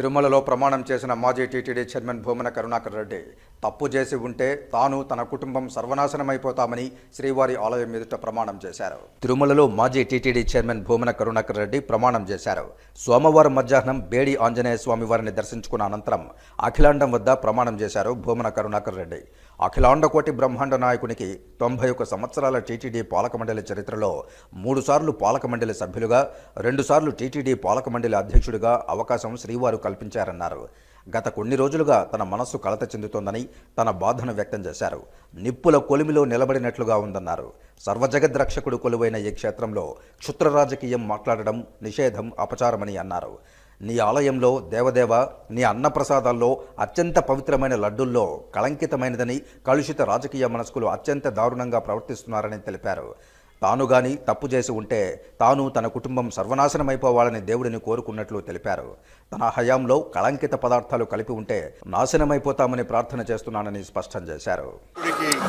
తిరుమలలో ప్రమాణం చేసిన మాజీ టీటీడీ చైర్మన్ భూమన కరుణాకర్ రెడ్డి. తప్పు చేసి ఉంటే తాను తన కుటుంబం సర్వనాశనమైపోతామని శ్రీవారి ఆలయం ఎదుట ప్రమాణం చేశారు. తిరుమలలో మాజీ టీటీడీ చైర్మన్ భూమన కరుణాకర్ రెడ్డి ప్రమాణం చేశారు. సోమవారం మధ్యాహ్నం బేడి ఆంజనేయ స్వామి వారిని దర్శించుకున్న అనంతరం అఖిలాండం వద్ద ప్రమాణం చేశారు భూమన కరుణాకర్ రెడ్డి. అఖిలాండకోటి బ్రహ్మాండ నాయకునికి తొంభై ఒక్క సంవత్సరాల టీటీడీ పాలక మండలి చరిత్రలో మూడుసార్లు పాలక మండలి సభ్యులుగా రెండుసార్లు టీటీడీ పాలక మండలి అధ్యక్షుడిగా అవకాశం శ్రీవారు కల్పించారన్నారు. గత కొన్ని రోజులుగా తన మనస్సు కలత చెందుతోందని తన బాధను వ్యక్తం చేశారు. నిప్పుల కొలిమిలో నిలబడినట్లుగా ఉందన్నారు. సర్వజగద్రక్షకుడు కొలువైన ఈ క్షేత్రంలో క్షుత్ర రాజకీయం మాట్లాడడం నిషేధం అపచారమని అన్నారు. నీ ఆలయంలో దేవదేవ నీ అన్నప్రసాదాల్లో అత్యంత పవిత్రమైన లడ్డుల్లో కళంకితమైనదని కలుషిత రాజకీయ మనస్కులు అత్యంత దారుణంగా ప్రవర్తిస్తున్నారని తెలిపారు. తాను గాని తప్పు చేసి ఉంటే తాను తన కుటుంబం సర్వనాశనమైపోవాలని దేవుడిని కోరుకున్నట్లు తెలిపారు. తన హయాంలో కళంకిత పదార్థాలు కలిపి ఉంటే నాశనమైపోతామని ప్రార్థన చేస్తున్నానని స్పష్టం చేశారు.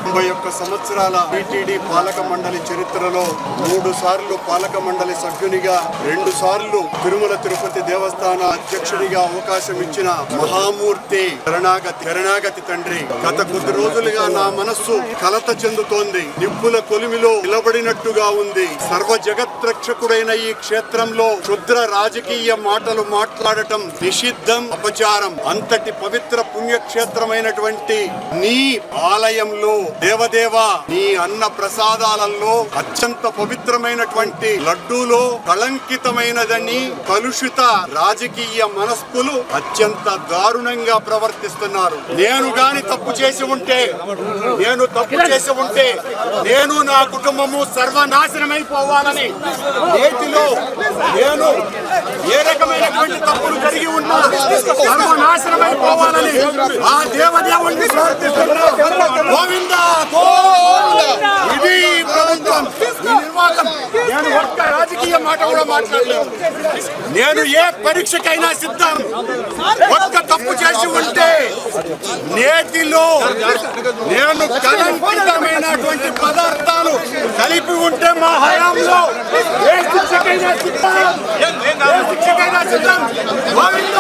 తొంభై ఒక్క సంవత్సరాల టీటీడీ పాలక మండలి చరిత్రలో మూడు సార్లు పాలక మండలి సభ్యునిగా రెండు సార్లు తిరుమల తిరుపతి దేవస్థాన అధ్యక్షుడిగా అవకాశం ఇచ్చిన మహామూర్తి శరణాగతి శరణాగతి తండ్రి. గత కొద్ది రోజులుగా నా మనస్సు కలత చెందుతోంది. నిప్పుల కొలిమిలో ఉన్నట్టుగా ఉంది. సర్వ జగత్రక్షకుడైన ఈ క్షేత్రంలో క్షుద్ర రాజకీయ మాటలు మాట్లాడటం నిషిద్ధం అపచారం. అంతటి పవిత్ర పుణ్యక్షేత్రమైనటువంటి నీ ఆలయంలో దేవదేవ నీ అన్న ప్రసాదాలలో అత్యంత పవిత్రమైనటువంటి లడ్డూలో కళంకితమైనదని కలుషిత రాజకీయ మనస్కులు అత్యంత దారుణంగా ప్రవర్తిస్తున్నారు. నేను గాని తప్పు చేసి ఉంటే నేను తప్పు చేసి ఉంటే నేను నా కుటుంబము సర్వనాశనమైపోవాలని నేతిలో నేను ఏ రకమైనటువంటి తప్పులు కలిగి ఉన్నా సర్వనాశనమైపోవాలని ఆ దేవదేవుణ్ణి ప్రార్థిస్తున్నా గోవింద ఇది ప్రభుత్వం. నిర్వాహకం నేను ఒక్క రాజకీయ మాట కూడా మాట్లాడలేదు. నేను ఏ పరీక్షకైనా సిద్ధం. ఒక్క తప్పు చేసి ఉంటే నేతిలో నేను కలంకితమైనటువంటి పదార్థాలు కలిపి ఉంటే మా హయాంలో ఏ శిక్షకైనా సిద్ధం ఏ శిక్షకైనా సిద్ధం. గోవింద!